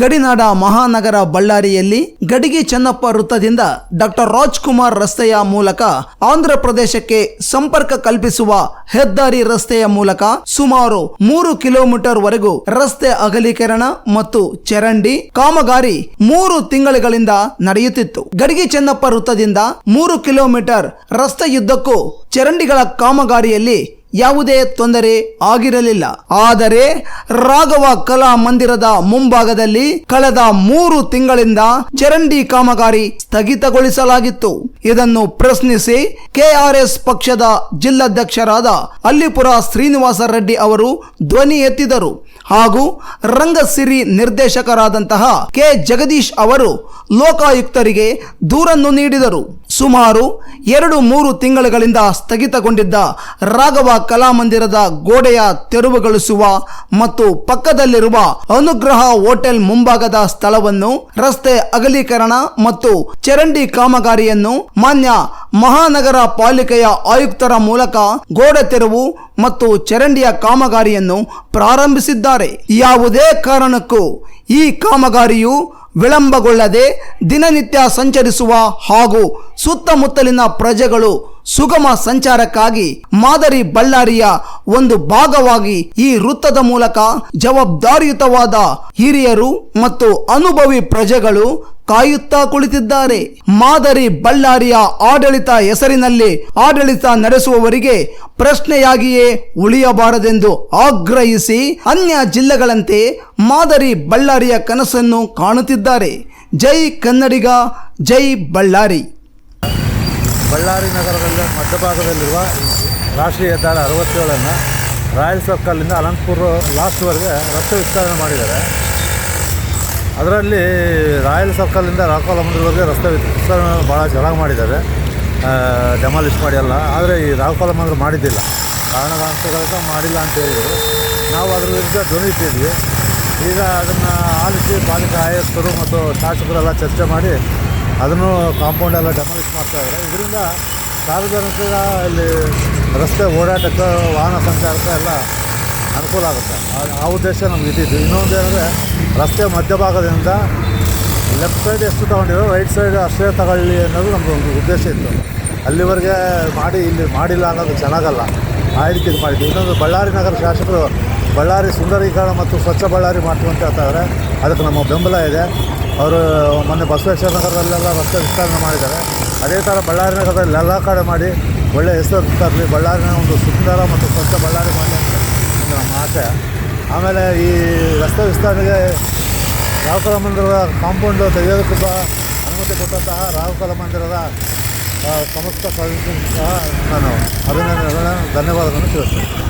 ಗಡಿನಾಡ ಮಹಾನಗರ ಬಳ್ಳಾರಿಯಲ್ಲಿ ಗಡಿಗೆ ಚೆನ್ನಪ್ಪ ವೃತ್ತದಿಂದ ಡಾಕ್ಟರ್ ರಾಜ್ಕುಮಾರ್ ರಸ್ತೆಯ ಮೂಲಕ ಆಂಧ್ರ ಪ್ರದೇಶಕ್ಕೆ ಸಂಪರ್ಕ ಕಲ್ಪಿಸುವ ಹೆದ್ದಾರಿ ರಸ್ತೆಯ ಮೂಲಕ ಸುಮಾರು ಮೂರು ಕಿಲೋಮೀಟರ್ ವರೆಗೂ ರಸ್ತೆ ಅಗಲೀಕರಣ ಮತ್ತು ಚರಂಡಿ ಕಾಮಗಾರಿ ಮೂರು ತಿಂಗಳುಗಳಿಂದ ನಡೆಯುತ್ತಿತ್ತು. ಗಡಿಗೆ ಚೆನ್ನಪ್ಪ ವೃತ್ತದಿಂದ ಮೂರು ಕಿಲೋಮೀಟರ್ ರಸ್ತೆಯುದ್ದಕ್ಕೂ ಚರಂಡಿಗಳ ಕಾಮಗಾರಿಯಲ್ಲಿ ಯಾವುದೇ ತೊಂದರೆ ಆಗಿರಲಿಲ್ಲ. ಆದರೆ ರಾಘವ ಕಲಾ ಮಂದಿರದ ಮುಂಭಾಗದಲ್ಲಿ ಕಳೆದ ಮೂರು ತಿಂಗಳಿಂದ ಚರಂಡಿ ಕಾಮಗಾರಿ ಸ್ಥಗಿತಗೊಳಿಸಲಾಗಿತ್ತು. ಇದನ್ನು ಪ್ರಶ್ನಿಸಿ ಕೆಆರ್ಎಸ್ ಪಕ್ಷದ ಜಿಲ್ಲಾಧ್ಯಕ್ಷರಾದ ಅಲ್ಲಿಪುರ ಶ್ರೀನಿವಾಸ ರೆಡ್ಡಿ ಅವರು ಧ್ವನಿ ಎತ್ತಿದರು. ಹಾಗೂ ರಂಗಸಿರಿ ನಿರ್ದೇಶಕರಾದಂತಹ ಕೆ ಜಗದೀಶ್ ಅವರು ಲೋಕಾಯುಕ್ತರಿಗೆ ದೂರನ್ನು ನೀಡಿದರು. ಸುಮಾರು ಎರಡು ಮೂರು ತಿಂಗಳುಗಳಿಂದ ಸ್ಥಗಿತಗೊಂಡಿದ್ದ ರಾಘವ ಕಲಾಮಂದಿರದ ಗೋಡೆಯ ತೆರವುಗೊಳಿಸುವ ಮತ್ತು ಪಕ್ಕದಲ್ಲಿರುವ ಅನುಗ್ರಹ ಹೋಟೆಲ್ ಮುಂಭಾಗದ ಸ್ಥಳವನ್ನು ರಸ್ತೆ ಅಗಲೀಕರಣ ಮತ್ತು ಚರಂಡಿ ಕಾಮಗಾರಿಯನ್ನು ಮಾನ್ಯ ಮಹಾನಗರ ಪಾಲಿಕೆಯ ಆಯುಕ್ತರ ಮೂಲಕ ಗೋಡೆ ತೆರವು ಮತ್ತು ಚರಂಡಿಯ ಕಾಮಗಾರಿಯನ್ನು ಪ್ರಾರಂಭಿಸಿದ್ದಾರೆ. ಯಾವುದೇ ಕಾರಣಕ್ಕೂ ಈ ಕಾಮಗಾರಿಯು ವಿಳಂಬಗೊಳ್ಳದೆ ದಿನನಿತ್ಯ ಸಂಚರಿಸುವ ಹಾಗೂ ಸುತ್ತಮುತ್ತಲಿನ ಪ್ರಜೆಗಳು ಸುಗಮ ಸಂಚಾರಕ್ಕಾಗಿ ಮಾದರಿ ಬಳ್ಳಾರಿಯ ಒಂದು ಭಾಗವಾಗಿ ಈ ವೃತ್ತದ ಮೂಲಕ ಜವಾಬ್ದಾರಿಯುತವಾದ ಹಿರಿಯರು ಮತ್ತು ಅನುಭವಿ ಪ್ರಜೆಗಳು ಕಾಯುತ್ತಾ ಕುಳಿತಿದ್ದಾರೆ. ಮಾದರಿ ಬಳ್ಳಾರಿಯ ಆಡಳಿತ ಹೆಸರಿನಲ್ಲಿ ಆಡಳಿತ ನಡೆಸುವವರಿಗೆ ಪ್ರಶ್ನೆಯಾಗಿಯೇ ಉಳಿಯಬಾರದೆಂದು ಆಗ್ರಹಿಸಿ ಅನ್ಯ ಜಿಲ್ಲೆಗಳಂತೆ ಮಾದರಿ ಬಳ್ಳಾರಿಯ ಕನಸನ್ನು ಕಾಣುತ್ತಿದ್ದಾರೆ. ಜೈ ಕನ್ನಡಿಗ, ಜೈ ಬಳ್ಳಾರಿ. ಬಳ್ಳಾರಿ ನಗರದಲ್ಲಿ ಮಧ್ಯಭಾಗದಲ್ಲಿರುವ ರಾಷ್ಟ್ರೀಯ ಹೆದ್ದಾರಿ ಅರವತ್ತೇಳನ್ನು ರಾಯಲ್ ಸರ್ಕಲ್ಲಿಂದ ಅನಂತಪುರ ಲಾಸ್ಟ್ವರೆಗೆ ರಸ್ತೆ ವಿಸ್ತರಣೆ ಮಾಡಿದ್ದಾರೆ. ಅದರಲ್ಲಿ ರಾಯಲ್ ಸರ್ಕಲಿಂದ ರಾಕೋಲ ರಸ್ತೆ ವಿಸ್ತರಣೆ ಭಾಳ ಚೆನ್ನಾಗಿ ಮಾಡಿದ್ದಾರೆ. ಡೆಮಾಲಿಷ್ ಮಾಡಿ ಎಲ್ಲ ಆದರೆ ಈ ರಾಕೋಲ ಮಂದಿರ ಮಾಡಿದ್ದಿಲ್ಲ. ಕಾರಣಾಂತರಗಳಿಂದ ಮಾಡಿಲ್ಲ ಅಂತ ಹೇಳಿದರು. ನಾವು ಅದ್ರ ವಿರುದ್ಧ ಧ್ವನಿಸಿದ್ವಿ ಈಗ ಅದನ್ನು ಆಲಿಸಿ ಪಾಲಿಕೆ ಆಯುಕ್ತರು ಮತ್ತು ಶಾಸಕರೆಲ್ಲ ಚರ್ಚೆ ಮಾಡಿ ಅದನ್ನು ಕಾಂಪೌಂಡ್ ಎಲ್ಲ ಡೆಮಾಲಿಷ್ ಮಾಡ್ತಾ ಇದ್ದಾರೆ. ಇದರಿಂದ ಸಾರ್ವಜನಿಕರ ಇಲ್ಲಿ ರಸ್ತೆ ಓಡಾಟಕ್ಕೆ, ವಾಹನ ಸಂಚಾರಕ್ಕೆ ಎಲ್ಲ ಅನುಕೂಲ ಆಗುತ್ತೆ. ಆ- ಉದ್ದೇಶ ನಮ್ಗೆ ಇದ್ದಿದ್ದು. ಇನ್ನೊಂದು ಏನಂದರೆ, ರಸ್ತೆ ಮಧ್ಯಭಾಗದಿಂದ ಲೆಫ್ಟ್ ಸೈಡ್ ಎಷ್ಟು ತೊಗೊಂಡಿರೋ ರೈಟ್ ಸೈಡ್ ಅಷ್ಟೇ ತಗೊಳ್ಳಿ ಅನ್ನೋದು ನಮ್ಮದು ಒಂದು ಉದ್ದೇಶ ಇತ್ತು. ಅಲ್ಲಿವರೆಗೆ ಮಾಡಿ, ಇಲ್ಲಿ ಮಾಡಿಲ್ಲ ಅನ್ನೋದು ಚೆನ್ನಾಗಲ್ಲ. ಆ ರೀತಿ ಇದು ಮಾಡಿದ್ವಿ ಇನ್ನೊಂದು ಬಳ್ಳಾರಿ ನಗರ ಶಾಸಕರು ಬಳ್ಳಾರಿ ಸುಂದರೀಕರಣ ಮತ್ತು ಸ್ವಚ್ಛ ಬಳ್ಳಾರಿ ಮಾಡ್ತೀವಿ ಅಂತ ಹೇಳ್ತಾ ಇದ್ದಾರೆ. ಅದಕ್ಕೆ ನಮ್ಮ ಬೆಂಬಲ ಇದೆ. ಅವರು ಮೊನ್ನೆ ಬಸವೇಶ್ವರ ನಗರದಲ್ಲೆಲ್ಲ ರಸ್ತೆ ವಿಸ್ತರಣೆ ಮಾಡಿದ್ದಾರೆ. ಅದೇ ಥರ ಬಳ್ಳಾರಿ ನಗರದಲ್ಲಿ ಎಲ್ಲ ಕಡೆ ಮಾಡಿ ಒಳ್ಳೆಯ ಹೆಸರು ತರಲಿ. ಬಳ್ಳಾರಿನ ಒಂದು ಸುಂದರ ಮತ್ತು ಸ್ವಚ್ಛ ಬಳ್ಳಾರಿ ಮಾಡಲಿ ಅಂತ ನಮ್ಮ ಆಸೆ. ಆಮೇಲೆ ಈ ರಸ್ತೆ ವಿಸ್ತರಣೆಗೆ ರಾಹುಕಲ ಮಂದಿರದ ಕಾಂಪೌಂಡು ತೆಗೆಯೋದಕ್ಕೂ ಸಹ ಅನುಮತಿ ಕೊಟ್ಟಂತಹ ರಾಹುಕಲ ಮಂದಿರದ ಸಮಸ್ತ ಸಹ ನಾನು ಅಭಿನಂದನೆ ಧನ್ಯವಾದಗಳನ್ನು ತಿಳಿಸ್ತೇನೆ.